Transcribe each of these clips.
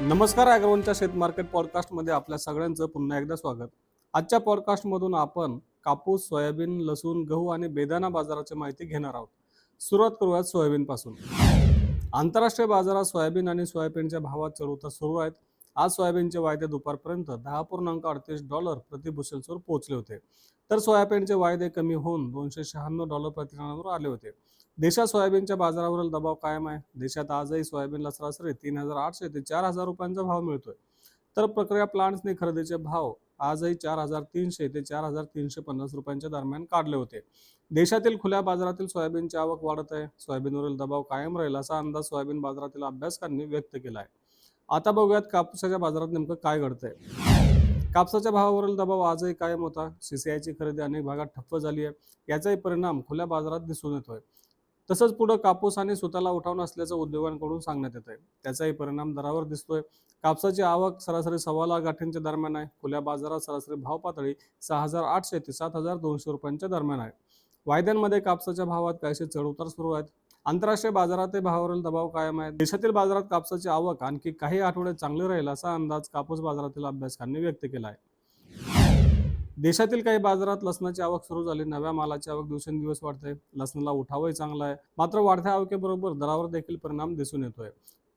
नमस्कार अॅग्रोनच्या शेत मार्केट पॉडकास्टमध्ये आपल्या सगळ्यांचं पुन्हा एकदा स्वागत. आजच्या पॉडकास्टमधून आपण कापूस सोयाबीन लसूण गहू आणि बेदाना बाजाराची माहिती घेणार आहोत. सुरुवात करूयात सोयाबीनपासून. आंतरराष्ट्रीय बाजारात सोयाबीन आणि सोयाबीनच्या भावात चढउतार सुरू आहेत. आज सोयाबीनचे वायदे दुपारपर्यंत दहा पूर्णांक अडतीस डॉलर प्रति पोहोचले होते. तर सोयाबीनचे वायदे कमी होऊन दोनशे शहाण्णव डॉलर प्रतिनावर आले होते. देशात सोयाबीनच्या बाजारावरील दबाव कायम आहे. देशात आजही सोयाबीनला सरासरी तीन हजार आठशे ते चार हजार रुपयांचा भाव मिळतोय. तर प्रक्रिया प्लांट्सने खरेदीचे भाव आजही चार हजार तीनशे ते चार हजार तीनशे पन्नास रुपयांच्या दरम्यान काढले होते. देशातील खुल्या बाजारातील सोयाबीनची आवक वाढत आहे. सोयाबीनवरील दबाव कायम राहील असा अंदाज सोयाबीन बाजारातील अभ्यासकांनी व्यक्त केला आहे. आता बघूयात कापसाच्या बाजारात नेमकं काय घडतंय. कापसाच्या भावावरील दबाव आजही कायम होता. सीसीआयची खरेदी अनेक भागात ठप्प झाली आहे. याचाही परिणाम खुल्या बाजारात दिसून येतोय. तसंच पुढे कापूस आणि सुताला उठावून असल्याचं उद्योगांकडून सांगण्यात येत आहे त्याचाही परिणाम दरावर दिसतोय. कापसाची आवक सरासरी सव्वा लाख गाठींच्या दरम्यान आहे. खुल्या बाजारात सरासरी भाव पातळी सहा हजार आठशे ते सात हजार दोनशे रुपयांच्या दरम्यान आहे. वायद्यांमध्ये कापसाच्या भावात काहीसे चढउतार सुरू आहेत. आंतरराष्ट्रीय बाजारातही भावावरील दबाव कायम आहे देशातील बाजारात कापसाची आवक आणखी काही आठवडे चांगली राहील असा अंदाज कापूस बाजारातील अभ्यासकांनी व्यक्त केला आहे देशातील काही बाजारात लसणाची आवक सुरू झाली. नव्या मालाची आवक दिवसेंदिवस वाढते. लसणाला उठावही चांगला आहे. मात्र वाढत्या आवकेबरोबर दरावर देखील परिणाम दिसून येतोय.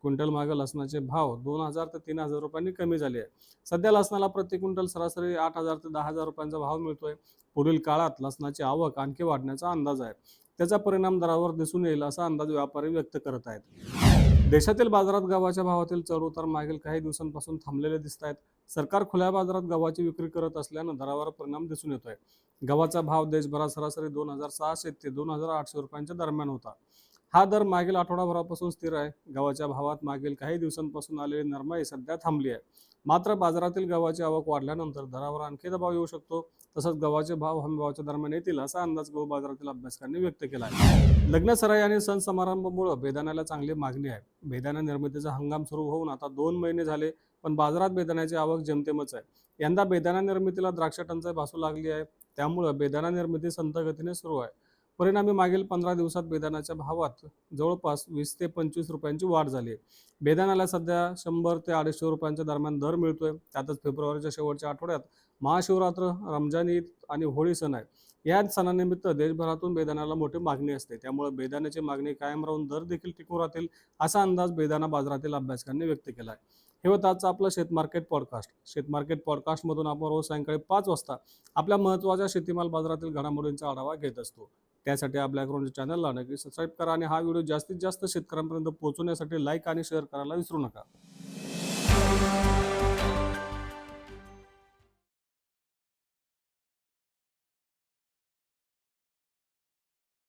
क्विंटल मागे लसणाचे भाव दोन हजार ते तीन हजार रुपयांनी कमी झाले आहे. सध्या लसणाला प्रति क्विंटल सरासरी आठ हजार ते दहा हजार रुपयांचा भाव मिळतोय. पुढील काळात लसणाची आवक आणखी वाढण्याचा अंदाज आहे. त्याचा परिणाम दरावर दिसून येईल असा अंदाज व्यापारी व्यक्त करत आहेत. देशातील बाजारात गव्हाच्या भावातील चढउतार मागील काही दिवसांपासून थांबलेले दिसत आहेत. सरकार खुल्या बाजारात गव्हाची विक्री करत असल्यानं दरावर परिणाम दिसून येतोय. गव्हाचा भाव देशभरात सरासरी दोन हजार सहाशे ते दोन हजार आठशे रुपयांच्या दरम्यान होता. हा दर मागील आठवडाभरापासून स्थिर आहे. गव्हाच्या भावात मागील काही दिवसांपासून आलेली नरमाई सध्या थांबली आहे. मात्र बाजारातील गव्हाची आवक वाढल्यानंतर दरावर आणखी दबाव येऊ शकतो. तसंच गव्हाचे भाव हमीभावाच्या दरम्यान येतील असा अंदाज गहू बाजारातील अभ्यासकांनी व्यक्त केला आहे. लग्न सराई आणि सण समारंभामुळे बेदाण्याला चांगली मागणी आहे. बेदाणा निर्मितीचा हंगाम सुरू होऊन आता दोन महिने झाले पण बाजारात बेदाण्याची आवक जमतेमच आहे. यंदा बेदाणा निर्मितीला द्राक्ष टंचाई भासू लागली आहे. त्यामुळे बेदाणा निर्मिती संथ गतीने सुरू आहे. परिणामी मागील पंधरा दिवसात बेदाण्याच्या भावात जवळपास वीस ते पंचवीस रुपयांची वाढ झाली आहे. बेदाण्याला सध्या शंभर ते अडीचशे रुपयांच्या दरम्यान दर मिळतोय. त्यातच फेब्रुवारीच्या शेवटच्या आठवड्यात महाशिवरात्र रमजान ईद आणि होळी सण आहे या सणानिमित्त देशभरातून बेदाण्याला मोठी मागणी असते. त्यामुळे बेदाण्याची मागणी कायम राहून दर देखील टिकून राहतील असा अंदाज बेदाना बाजारातील अभ्यासकांनी व्यक्त केला आहे हे होतं आजचं आपलं शेतमार्केट पॉडकास्ट शेत मार्केट पॉडकास्टमधून आपण रोज सायंकाळी पाच वाजता आपल्या महत्त्वाच्या शेतीमाल बाजारातील घडामोडींचा आढावा घेत असतो. त्यासाठी आपल्याकडून चॅनलला नक्की सबस्क्राईब करा आणि हा व्हिडिओ जास्तीत जास्त शेतकऱ्यांपर्यंत पोहोचवण्यासाठी लाईक आणि शेअर करायला विसरू नका.